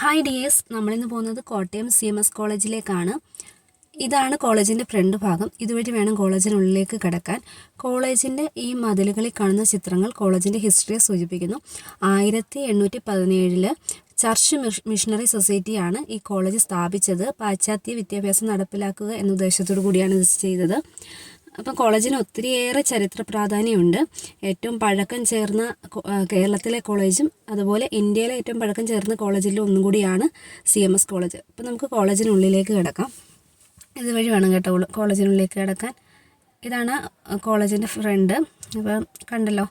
Hi dears നമ്മളിന്ന് പോകുന്നത് Kottayam C M S കോളേജിലേക്കാണ്. ഇതാണ് കോളേജിന്റെ ഫ്രണ്ട് ഭാഗം. ഇതുവഴി വേണം കോളേജിനുള്ളിലേക്ക് കടക്കാൻ. കോളേജിന്റെ ഈ മതിലുകളിൽ കാണുന്ന ചിത്രങ്ങൾ കോളേജിന്റെ ഹിസ്റ്ററിയെ സൂചിപ്പിക്കുന്നു. ആയിരത്തി എണ്ണൂറ്റി പതിനേഴിൽ ചർച്ച് മിഷ- മിഷണറി സൊസൈറ്റിയാണ് ഈ കോളേജ് സ്ഥാപിച്ചത്. പാശ്ചാത്യ വിദ്യാഭ്യാസം നടപ്പിലാക്കുക എന്ന ഉദ്ദേശത്തോടു കൂടിയാണ് ഇത് ചെയ്തത്. അപ്പം കോളേജിന് ഒത്തിരിയേറെ ചരിത്ര പ്രാധാന്യമുണ്ട്. ഏറ്റവും പഴക്കം ചേർന്ന കേരളത്തിലെ കോളേജും അതുപോലെ ഇന്ത്യയിലെ ഏറ്റവും പഴക്കം ചേർന്ന കോളേജിലും ഒന്നും കൂടിയാണ് സി എം എസ് കോളേജ്. അപ്പം നമുക്ക് കോളേജിനുള്ളിലേക്ക് കിടക്കാം. ഇതുവഴി വേണം കേട്ടോ കോളേജിനുള്ളിലേക്ക് കിടക്കാൻ. ഇതാണ് കോളേജിന്റെ ഫ്രണ്ട്. അപ്പം കണ്ടല്ലോ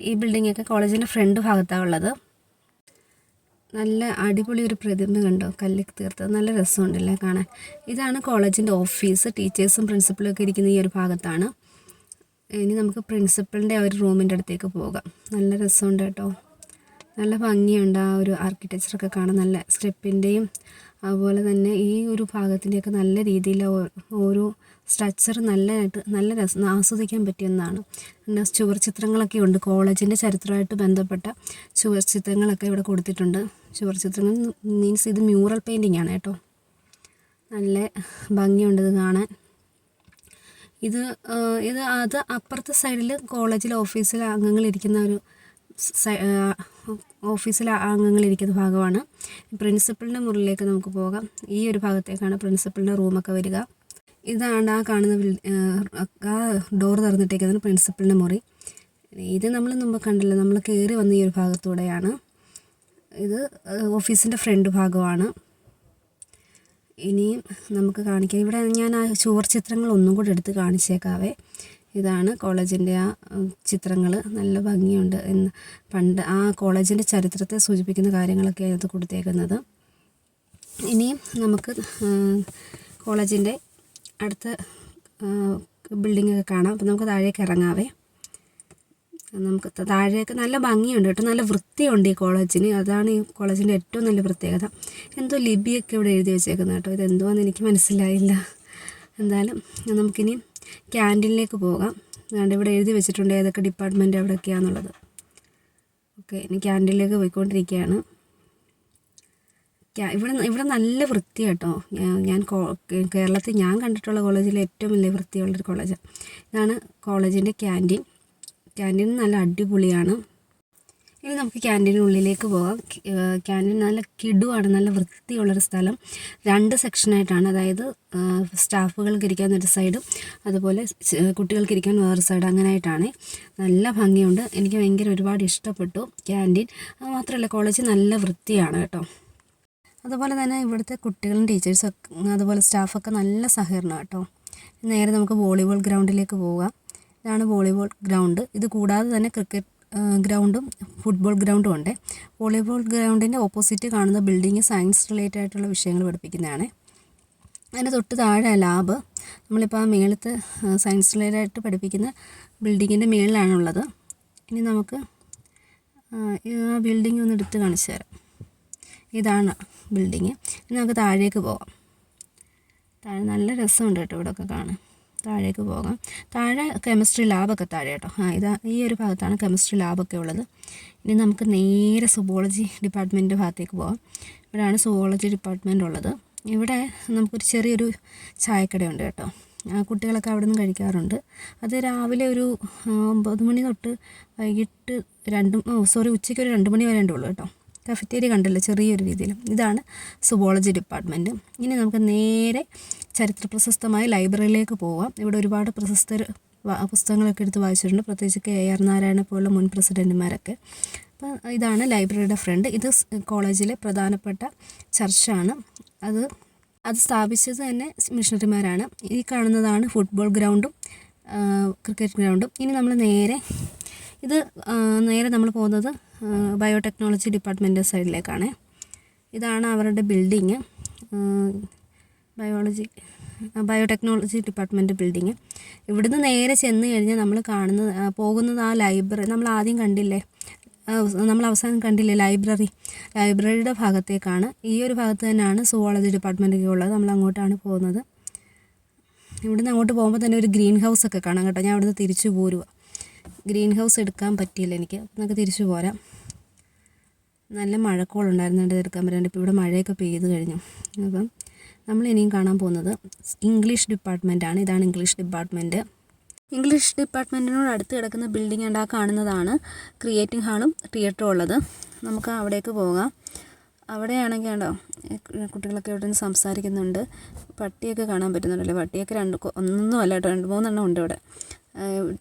ഈ ബിൽഡിങ്ങൊക്കെ കോളേജിന്റെ ഫ്രണ്ട് ഭാഗത്താണ് ഉള്ളത്. നല്ല അടിപൊളി ഒരു പ്രതിമ കണ്ടോ? കല്ലിൽ തീർത്തത്. നല്ല രസമുണ്ടല്ലേ കാണാൻ. ഇതാണ് കോളേജിന്റെ ഓഫീസ്. ടീച്ചേഴ്സും പ്രിൻസിപ്പളും ഒക്കെ ഇരിക്കുന്ന ഈ ഒരു ഭാഗത്താണ്. ഇനി നമുക്ക് പ്രിൻസിപ്പളിന്റെ ആ ഒരു റൂമിന്റെ അടുത്തേക്ക് പോകാം. നല്ല രസമുണ്ട് കേട്ടോ. നല്ല ഭംഗിയുണ്ട് ആ ഒരു ആർക്കിടെക്ചറൊക്കെ കാണാൻ. നല്ല സ്റ്റെപ്പിന്റെയും അതുപോലെ തന്നെ ഈ ഒരു ഭാഗത്തിന്റെയൊക്കെ നല്ല രീതിയിൽ ഓരോ സ്ട്രക്ചർ നല്ലതായിട്ട് നല്ല രസം ആസ്വദിക്കാൻ പറ്റിയെന്നാണ് പിന്നെ ചുവർ ചിത്രങ്ങളൊക്കെ ഉണ്ട്. കോളേജിന്റെ ചരിത്രമായിട്ട് ബന്ധപ്പെട്ട ചുവർ ചിത്രങ്ങളൊക്കെ ഇവിടെ കൊടുത്തിട്ടുണ്ട്. ചുവർ ചിത്രങ്ങൾ മീൻസ് ഇത് മ്യൂറൽ പെയിന്റിംഗ് ആണ് കേട്ടോ. നല്ല ഭംഗിയുണ്ട് ഇത് കാണാൻ. ഇത് ഇത് അത് അപ്പുറത്തെ സൈഡിൽ ഓഫീസിലെ അംഗങ്ങൾ ഇരിക്കുന്ന ഒരു അംഗങ്ങൾ ഇരിക്കുന്ന ഭാഗമാണ്. പ്രിൻസിപ്പളിന്റെ മുറിയിലേക്ക് നമുക്ക് പോകാം. ഈ ഒരു ഭാഗത്തേക്കാണ് പ്രിൻസിപ്പളിന്റെ റൂമൊക്കെ വരിക. ഇതാണ് ആ കാണുന്ന ആ ഡോർ തുറന്നിട്ടേക്കുന്നത് പ്രിൻസിപ്പളിന്റെ മുറി. ഇത് നമ്മൾ മുമ്പ് കണ്ടല്ലോ നമ്മൾ കയറി വന്ന ഈ ഒരു ഭാഗത്തൂടെയാണ്. ഇത് ഓഫീസിന്റെ ഫ്രണ്ട് ഭാഗമാണ്. ഇനിയും നമുക്ക് കാണിക്കാം. ഇവിടെ ഞാൻ ആ ചുവർ ചിത്രങ്ങൾ ഒന്നും കൂടെ എടുത്ത് കാണിച്ചേക്കാവേ. ഇതാണ് കോളേജിന്റെ ആ ചിത്രങ്ങൾ നല്ല ഭംഗിയുണ്ട് എന്ന് പണ്ട് ആ കോളേജിന്റെ ചരിത്രത്തെ സൂചിപ്പിക്കുന്ന കാര്യങ്ങളൊക്കെ അതിനകത്ത് കൊടുത്തേക്കുന്നത്. ഇനിയും നമുക്ക് കോളേജിന്റെ അടുത്ത ബിൽഡിംഗ് ഒക്കെ കാണാം. അപ്പോൾ നമുക്ക് താഴേക്ക് ഇറങ്ങാവേ. നമുക്ക് താഴെയൊക്കെ നല്ല ഭംഗിയുണ്ട് കേട്ടോ. നല്ല വൃത്തിയുണ്ട് ഈ കോളേജിന്. അതാണ് ഈ കോളേജിന്റെ ഏറ്റവും നല്ല പ്രത്യേകത. എന്തോ ലിപിയൊക്കെ ഇവിടെ എഴുതി വെച്ചേക്കുന്നത് കേട്ടോ. ഇതെന്തുവാന്ന് എനിക്ക് മനസ്സിലായില്ല. എന്തായാലും നമുക്കിനി ക്യാന്റീനിലേക്ക് പോകാം. അതുകൊണ്ട് ഇവിടെ എഴുതി വെച്ചിട്ടുണ്ട് ഏതൊക്കെ ഡിപ്പാർട്ട്മെന്റ് എവിടെയൊക്കെയാണെന്നുള്ളത് ഓക്കെ ഇനി ക്യാന്റീനിലേക്ക് പോയിക്കൊണ്ടിരിക്കുകയാണ്. ക്യാ- ഇവിടെ ഇവിടെ നല്ല വൃത്തി കേട്ടോ. ഞാൻ കേരളത്തിൽ ഞാൻ കണ്ടിട്ടുള്ള കോളേജിലെ ഏറ്റവും വലിയ വൃത്തിയുള്ളൊരു കോളേജാണ് ഇതാണ് കോളേജിന്റെ ക്യാന്റീൻ. ക്യാന്റീൻ നല്ല അടിപൊളിയാണ്. ഇനി നമുക്ക് ക്യാന്റീനുള്ളിലേക്ക് പോകാം. ക്യാന്റീൻ നല്ല കിടുവാണ് നല്ല വൃത്തിയുള്ളൊരു സ്ഥലം. രണ്ട് സെക്ഷനായിട്ടാണ് അതായത് സ്റ്റാഫുകൾക്ക് ഇരിക്കാൻ ഒരു സൈഡും അതുപോലെ കുട്ടികൾക്ക് ഇരിക്കാൻ വേറെ സൈഡ് അങ്ങനെയായിട്ടാണ് നല്ല ഭംഗിയുണ്ട്. എനിക്ക് ഭയങ്കര ഒരുപാട് ഇഷ്ടപ്പെട്ടു ക്യാന്റീൻ. അത് മാത്രമല്ല കോളേജ് നല്ല വൃത്തിയാണ് കേട്ടോ. അതുപോലെ തന്നെ ഇവിടുത്തെ കുട്ടികളും ടീച്ചേഴ്സും അതുപോലെ സ്റ്റാഫൊക്കെ നല്ല സഹകരണം കേട്ടോ. നേരെ നമുക്ക് വോളിബോൾ ഗ്രൗണ്ടിലേക്ക് പോകാം. ഇതാണ് വോളിബോൾ ഗ്രൗണ്ട്. ഇത് കൂടാതെ തന്നെ ക്രിക്കറ്റ് ഗ്രൗണ്ടും ഫുട്ബോൾ ഗ്രൗണ്ടും ഉണ്ട്. വോളിബോൾ ഗ്രൗണ്ടിന്റെ ഓപ്പോസിറ്റ് കാണുന്ന ബിൽഡിങ് സയൻസ് റിലേറ്റഡ് ആയിട്ടുള്ള വിഷയങ്ങൾ പഠിപ്പിക്കുന്നതാണ്. അതിന്റെ തൊട്ട് താഴെ ലാബ്. നമ്മളിപ്പോൾ ആ മേളത്ത് സയൻസ് റിലേറ്റഡ് ആയിട്ട് പഠിപ്പിക്കുന്ന ബിൽഡിങ്ങിന്റെ മേളിലാണുള്ളത്. ഇനി നമുക്ക് ആ ബിൽഡിംഗ് ഒന്ന് എടുത്ത് കാണിച്ചു തരാം. ഇതാണ് ബിൽഡിങ് ഇനി നമുക്ക് താഴേക്ക് പോവാം. താഴെ നല്ല രസമുണ്ട് കേട്ടോ ഇവിടെയൊക്കെ കാണാൻ. താഴേക്ക് പോകാം. താഴെ കെമിസ്ട്രി ലാബൊക്കെ താഴെ കേട്ടോ. ആ ഇതാ ഈ ഒരു ഭാഗത്താണ് കെമിസ്ട്രി ലാബൊക്കെ ഉള്ളത്. ഇനി നമുക്ക് നേരെ സുവോളജി ഡിപ്പാർട്ട്മെന്റ് ഭാഗത്തേക്ക് പോകാം. ഇവിടെയാണ് സുവോളജി ഡിപ്പാർട്ട്മെന്റ് ഉള്ളത്. ഇവിടെ നമുക്കൊരു ചെറിയൊരു ചായക്കടയുണ്ട് കേട്ടോ. കുട്ടികളൊക്കെ അവിടെ നിന്ന് കഴിക്കാറുണ്ട്. അത് രാവിലെ ഒരു ഒമ്പത് മണി തൊട്ട് വൈകിട്ട് രണ്ട് സോറി ഉച്ചയ്ക്ക് ഒരു രണ്ട് മണി വരെ ഉള്ളൂ കേട്ടോ. കഫറ്റേരിയ കണ്ടല്ലോ ചെറിയൊരു രീതിയിൽ ഇതാണ് സുവോളജി ഡിപ്പാർട്ട്മെന്റ് ഇനി നമുക്ക് നേരെ ചരിത്ര പ്രശസ്തമായ ലൈബ്രറിയിലേക്ക് പോവാം. ഇവിടെ ഒരുപാട് പ്രശസ്തർ പുസ്തകങ്ങളൊക്കെ എടുത്ത് വായിച്ചിട്ടുണ്ട്. പ്രത്യേകിച്ച് കെ ആർ നാരായണ പോലുള്ള മുൻ പ്രസിഡന്റുമാരൊക്കെ അപ്പോൾ ഇതാണ് ലൈബ്രറിയുടെ ഫ്രണ്ട്. ഇത് കോളേജിലെ പ്രധാനപ്പെട്ട ചർച്ചാണ്. അത് അത് സ്ഥാപിച്ചത് തന്നെ മിഷണറിമാരാണ്. ഈ കാണുന്നതാണ് ഫുട്ബോൾ ഗ്രൗണ്ടും ക്രിക്കറ്റ് ഗ്രൗണ്ടും. ഇനി നമ്മൾ നേരെ ഇത് നേരെ നമ്മൾ പോകുന്നത് ബയോടെക്നോളജി ഡിപ്പാർട്ട്മെന്റ് സൈഡിലേക്കാണ്. ഇതാണ് അവരുടെ building. Biology biotechnology department building. ഇവിടുന്ന് നേരെ ചെന്ന് കഴിഞ്ഞാൽ നമ്മൾ കാണുന്നത് പോകുന്നത് ആ ലൈബ്രറി നമ്മൾ ആദ്യം കണ്ടില്ലേ? നമ്മൾ അവസാനം കണ്ടില്ലേ ലൈബ്രറി? ലൈബ്രറിയുടെ ഭാഗത്തേക്കാണ്. ഈ ഒരു ഭാഗത്ത് തന്നെയാണ് സുവോളജി ഡിപ്പാർട്ട്മെന്റൊക്കെ ഉള്ളത്. നമ്മൾ അങ്ങോട്ടാണ് പോകുന്നത്. ഇവിടുന്ന് അങ്ങോട്ട് പോകുമ്പോൾ തന്നെ ഒരു ഗ്രീൻ ഹൗസ് ഒക്കെ കാണാം കേട്ടോ. ഞാൻ അവിടുന്ന് തിരിച്ചു പോരുക ഗ്രീൻ ഹൗസ് എടുക്കാൻ പറ്റിയില്ല എനിക്ക്. നമുക്ക് തിരിച്ചു പോരാം. നല്ല മഴക്കോളുണ്ടായിരുന്നു അത് എടുക്കാൻ പറ്റാണ്ട് ഇപ്പോൾ ഇവിടെ മഴയൊക്കെ പെയ്ത് കഴിഞ്ഞു. അപ്പം നമ്മൾ ഇനിയും കാണാൻ പോകുന്നത് ഇംഗ്ലീഷ് ഡിപ്പാർട്ട്മെന്റാണ് ഇതാണ് ഇംഗ്ലീഷ് ഡിപ്പാർട്ട്മെന്റ് ഇംഗ്ലീഷ് ഡിപ്പാർട്ട്മെന്റിനോട് അടുത്ത് കിടക്കുന്ന ബിൽഡിംഗ് ഉണ്ട് കാണുന്നതാണ് ക്രിയേറ്റിംഗ് ഹാളും തിയേറ്ററും ഉള്ളത്. നമുക്ക് അവിടേക്ക് പോകാം. അവിടെയാണെങ്കിൽ ഉണ്ടോ കുട്ടികളൊക്കെ ഇവിടെ നിന്ന് സംസാരിക്കുന്നുണ്ട്. പട്ടിയൊക്കെ കാണാൻ പറ്റുന്നുണ്ടല്ലോ? പട്ടിയൊക്കെ രണ്ട് ഒന്നും അല്ല കേട്ടോ രണ്ട് മൂന്നെണ്ണം ഉണ്ട് ഇവിടെ.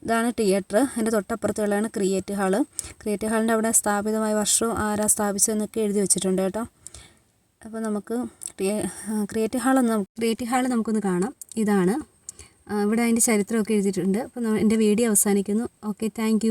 ഇതാണ് തിയേറ്റർ. അതിന്റെ തൊട്ടപ്പുറത്തുള്ളതാണ് ക്രിയേറ്റ് ഹാൾ. ക്രിയേറ്റ് ഹാളിന്റെ അവിടെ സ്ഥാപിതമായ വർഷവും ആരാ സ്ഥാപിച്ചതെന്നൊക്കെ എഴുതി വെച്ചിട്ടുണ്ട് കേട്ടോ. അപ്പോൾ നമുക്ക് ക്രിയേറ്റീവ് ഹാളൊന്ന് ക്രിയേറ്റീവ് ഹാൾ നമുക്കൊന്ന് കാണാം. ഇതാണ്. ഇവിടെ അതിന്റെ ചരിത്രമൊക്കെ എഴുതിയിട്ടുണ്ട്. അപ്പോൾ എന്റെ വീഡിയോ അവസാനിക്കുന്നു. Okay thank